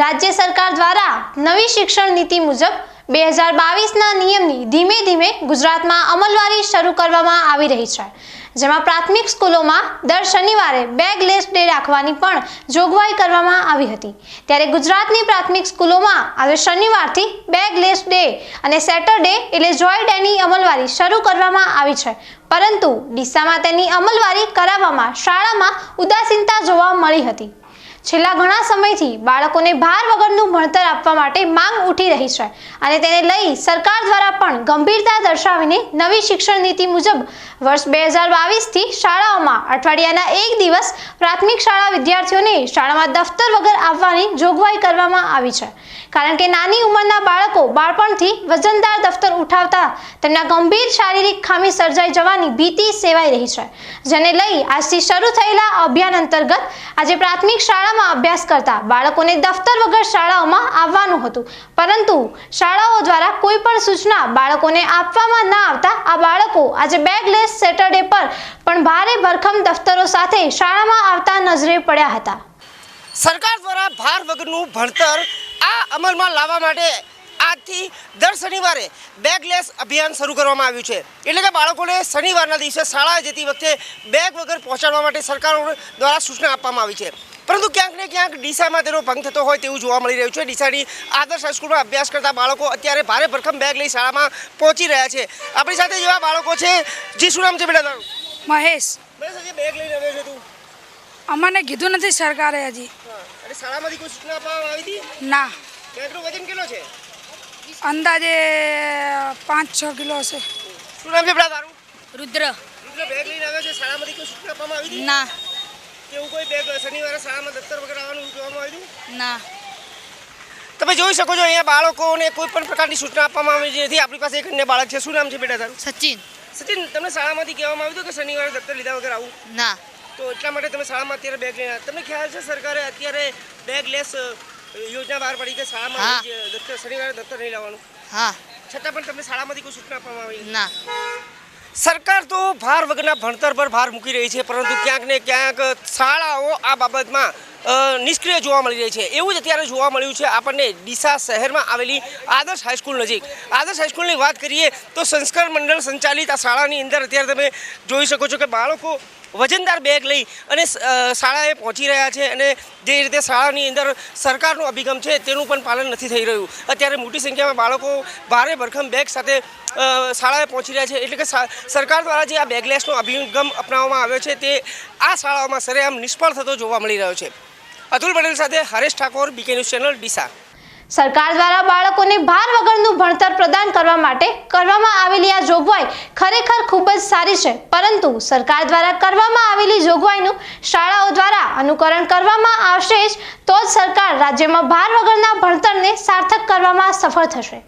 રાજ્ય સરકાર દ્વારા નવી શિક્ષણ નીતિ મુજબ બે હજાર બાવીસના નિયમની ધીમે ધીમે ગુજરાતમાં અમલવારી શરૂ કરવામાં આવી રહી છે. જેમાં પ્રાથમિક સ્કૂલોમાં દર શનિવારે બેગલેસ ડે રાખવાની પણ જોગવાઈ કરવામાં આવી હતી. ત્યારે ગુજરાતની પ્રાથમિક સ્કૂલોમાં આજે શનિવારથી બેગલેસ ડે અને સેટરડે એટલે જોય ડેની અમલવારી શરૂ કરવામાં આવી છે. પરંતુ ડીસામાં તેની અમલવારી કરાવવામાં શાળામાં ઉદાસીનતા જોવા મળી હતી. છેલ્લા ઘણા સમયથી બાળકોને ભાર વગરનું ભણતર આપવા માટે માંગ ઉઠી રહી છે અને તેને લઈ સરકાર દ્વારા પણ ગંભીરતા દર્શાવીને નવી શિક્ષણ નીતિ મુજબ વર્ષ બે હજાર બાવીસથી શાળાઓમાં અઠવાડિયાના એક દિવસ પ્રાથમિક શાળા વિદ્યાર્થીઓને શાળામાં દફતર વગર આવવાની જોગવાઈ કરવામાં આવી છે. કારણ કે નાની ઉંમરના બાળકો બાળપણથી વજનદાર દફતર ઉઠાવતા તેમના ગંભીર શારીરિક ખામી સર્જાઈ જવાની ભીતિ સેવાઈ રહી છે. જેને લઈ આજથી શરૂ થયેલા અભિયાન અંતર્ગત આજે પ્રાથમિક શાળામાં અભ્યાસ કરતા બાળકોને દફતર વગર શાળાઓમાં આવવાનું હતું. પરંતુ શાળાઓ દ્વારા કોઈ પણ સૂચના બાળકોને આપવામાં ના આવતા આ બાળકો આજે બેગલેસ સેટરડે પર પણ ભારે ભરખમ દફતરો સાથે શાળામાં આવતા નજરે પડ્યા હતા. સરકાર દ્વારા ભાર વગરનું ભણતર આ અમલમાં લાવવા માટે આજથી દર શનિવારે બેગલેસ અભિયાન શરૂ કરવામાં આવ્યું છે. એટલે કે બાળકોને શનિવારના દિવસે શાળાએ જતી વખતે બેગ વગર પહોંચાડવા માટે સરકાર દ્વારા સૂચના આપવામાં આવી છે. પરંતુ ક્યાંક ને ક્યાંક ડીસામાં તેનો ભંગ થતો હોય તેવું જોવા મળી રહ્યું છે. ડીસાની આદર્શ હાઈસ્કૂલમાં અભ્યાસ કરતા બાળકો અત્યારે ભારે ભરખમ બેગ લઈ શાળામાં પહોંચી રહ્યા છે. આપણી સાથે જેવા બાળકો છે. જી શું નામ છે બેટા તારું? મહેશ. બસ હજી બેગ લઈને આવ્યો છે તું? અમને કીધું નથી સરકારે હજી. અને શાળામાંથી કોઈ સૂચના આપવામાં આવી હતી? ના. બેગનું વજન કેટલો છે? અંદાજે પાંચ છ કિલો હશે. શું નામ છે બેટા તારું? રુદ્ર. રુદ્ર બેગ લઈને આવ્યો છે. શાળામાંથી કોઈ સૂચના આપવામાં આવી હતી? ના. એવું કોઈ શનિવારે શાળામાં દફતર વગર આવવાનું જોવામાં આવ્યું ના. તમે જોઈ શકો છો અહીંયા બાળકોને કોઈ પણ પ્રકારની સૂચના આપવામાં આવી નથી. આપણી પાસે એક અન્ય બાળક છે. શું નામ છે બેટા તારું? સચિન. સચિન તમને શાળામાંથી કહેવામાં આવ્યું હતું કે શનિવારે દફતર લીધા વગર આવું? ના. તો એટલા માટે તમે શાળામાં અત્યારે બેગ લઈને તમને ખ્યાલ છે સરકારે અત્યારે બેગ લેસ યોજના બહાર પડી કે. શાળામાં દફતર શનિવારે દફતર નહીં લાવવાનું? હા. છતાં પણ તમને શાળામાંથી કોઈ સૂચના આપવામાં આવી? ના. સરકાર તો ભાર વગરના ભણતર પર ભાર મૂકી રહી છે, પરંતુ ક્યાંક ને ક્યાંક શાળાઓ આ બાબતમાં નિષ્ક્રિય જોવા મળી રહી છે. એવું જ અત્યારે જોવા મળ્યું છે. આપણને ડીસા શહેરમાં આવેલી આદર્શ હાઈસ્કૂલ નજીક. આદર્શ હાઈસ્કૂલની વાત કરીએ તો સંસ્કાર મંડળ સંચાલિત આ શાળાની અંદર અત્યારે તમે જોઈ શકો છો કે બાળકો વજનદાર બેગ લઈ અને શાળાએ પહોંચી રહ્યા છે અને જે રીતે શાળાની અંદર સરકારનો અભિગમ છે તેનું પણ પાલન નથી થઈ રહ્યું. અત્યારે મોટી સંખ્યામાં બાળકો ભારે ભરખમ બેગ સાથે શાળાએ પહોંચી રહ્યા છે. એટલે કે સરકાર દ્વારા જે આ બેગલેસનો અભિગમ અપનાવવામાં આવ્યો છે તે આ શાળાઓમાં સરેઆમ નિષ્ફળ થતો જોવા મળી રહ્યો છે. અતુલ પટેલ સાથે Haresh Thakor BK news channel Deesa. સરકાર દ્વારા બાળકોને ભાર વગરનું ભણતર પ્રદાન કરવા માટે કરવામાં આવેલી આ જોગવાઈ ખરેખર ખૂબ જ સારી છે. પરંતુ સરકાર દ્વારા કરવામાં આવેલી જોગવાઈનું શાળાઓ દ્વારા અનુકરણ કરવામાં આવશે જ, તો જ સરકાર રાજ્યમાં ભાર વગરના ભણતરને સાર્થક કરવામાં સફળ થશે.